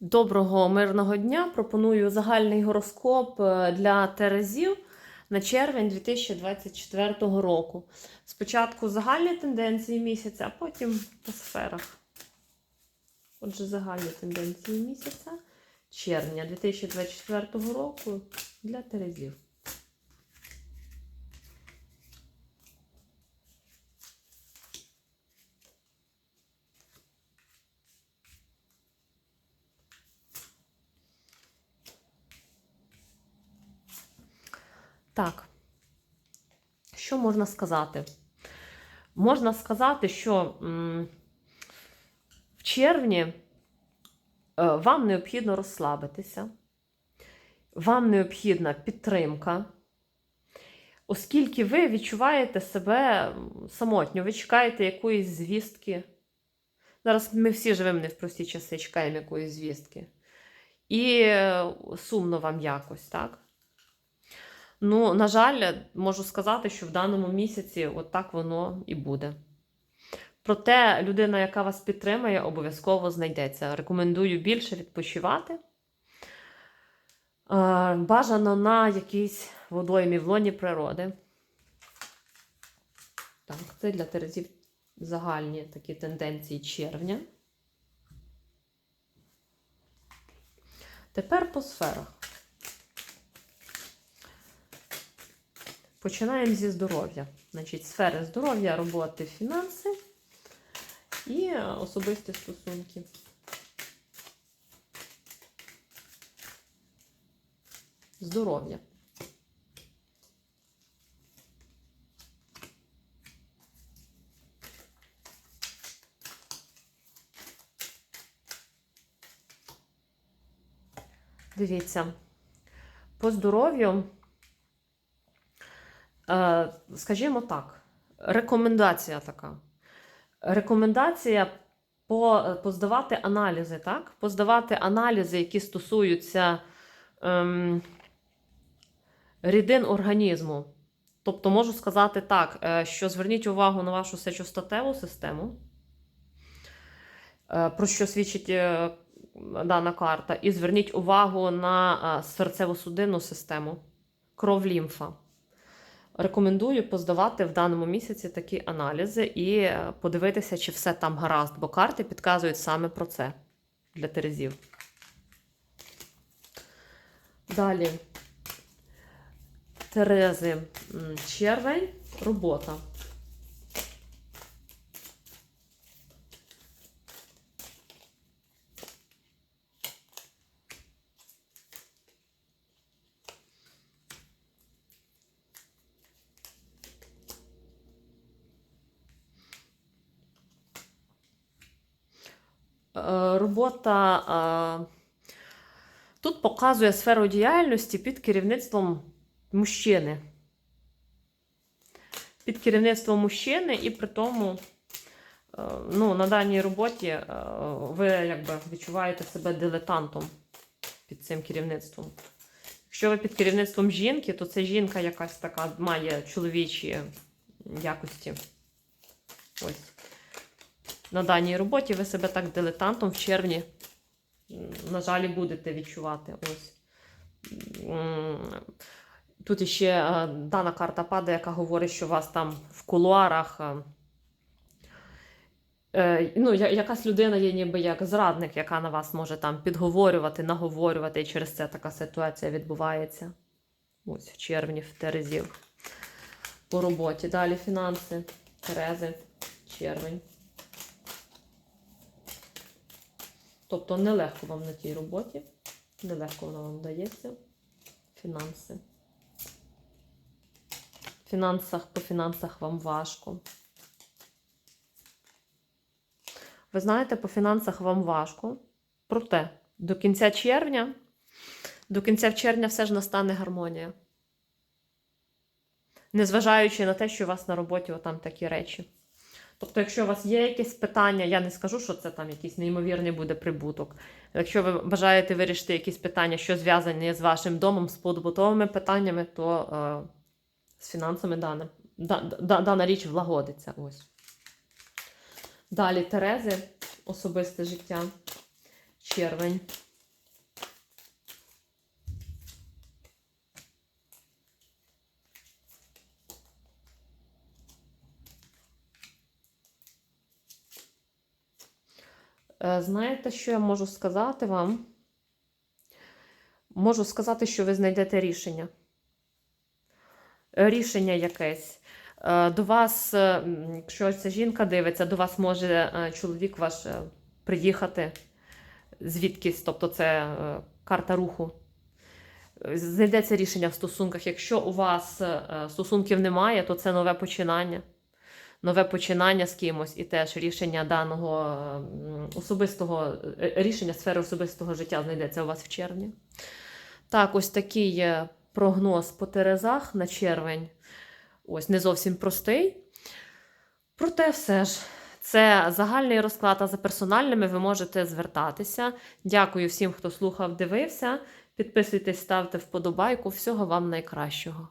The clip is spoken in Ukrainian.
Доброго мирного дня! Пропоную загальний гороскоп е, для Терезів на червень 2024 року. Спочатку загальні тенденції місяця, а потім по сферах. Отже, загальні тенденції місяця червня 2024 року для Терезів. Так, що можна сказати? Можна сказати, що в червні е, вам необхідно розслабитися, вам необхідна підтримка, оскільки ви відчуваєте себе самотньо, ви чекаєте якоїсь звістки. Зараз ми всі живемо не в прості часи, чекаємо якоїсь звістки. І е, сумно вам якось, так? Ну, на жаль, можу сказати, що в даному місяці от так воно і буде. Проте людина, яка вас підтримує, обов'язково знайдеться. Рекомендую більше відпочивати. Е, Бажано на якійсь водоймі в лоні природи. Так, це для Терезів загальні такі тенденції червня. Тепер по сферах. Починаємо зі здоров'я. Значить, сфери здоров'я, роботи, фінанси і особисті стосунки. Здоров'я. Дивіться, по здоров'ю. Е, Скажімо так, рекомендація така. Рекомендація по, поздавати аналізи, так? Поздавати аналізи, які стосуються ем, рідин організму. Тобто, можу сказати так, е, що зверніть увагу на вашу сечостатеву систему, е, про що свідчить е, дана карта, і зверніть увагу на е, серцево-судинну систему, кров лімфа. Рекомендую поздавати в даному місяці такі аналізи і е, подивитися, чи все там гаразд, бо карти підказують саме про це для Терезів. Далі. Терези червень, робота. Е, Робота тут показує сферу діяльності під керівництвом мужчини. Під керівництвом мужчини, і при тому е, ну, на даній роботі е, ви якби відчуваєте себе дилетантом під цим керівництвом. Якщо ви під керівництвом жінки, то це жінка якась така має чоловічі якості. Ось на даній роботі ви себе так дилетантом в червні, на жаль, будете відчувати. Ось. Тут іще е, дана карта падає, яка говорить, що у вас там в кулуарах. е, е, Ну, якась людина є ніби як зрадник, яка на вас може там підговорювати, наговорювати, і через це така ситуація відбувається. Ось в червні в Терезів. По роботі. Далі фінанси, Терези, червень. Тобто нелегко вам на тій роботі, нелегко вона вам дається. Фінанси. Фінансах, по фінансах вам важко. Ви знаєте, по фінансах вам важко. Проте, до кінця червня, до кінця червня все ж настане гармонія. Незважаючи на те, що у вас на роботі отам такі речі. Тобто, якщо у вас є якісь питання, я не скажу, що це там якийсь неймовірний буде прибуток. Якщо ви бажаєте вирішити якісь питання, що зв'язані з вашим домом, з побутовими питаннями, то е, з фінансами дана, да, да, дана річ влагодиться. Ось. Далі Терези, особисте життя, червень. Знаєте, що я можу сказати вам? Можу сказати, що ви знайдете рішення. Е, Рішення якесь. Е, До вас, е, якщо ця жінка дивиться, до вас може е, чоловік ваш е, приїхати звідкись, тобто це е, карта руху. Е, Знайдеться рішення в стосунках. Якщо у вас е, стосунків немає, то це нове починання. Нове починання з кимось і теж рішення даного особистого е, рішення сфери особистого життя знайдеться у вас в червні. Так, ось такий прогноз по Терезах на червень. Ось не зовсім простий. Проте все ж. Це загальний розклад, а за персональними ви можете звертатися. Дякую всім, хто слухав, дивився. Підписуйтесь, ставте вподобайку. Всього вам найкращого.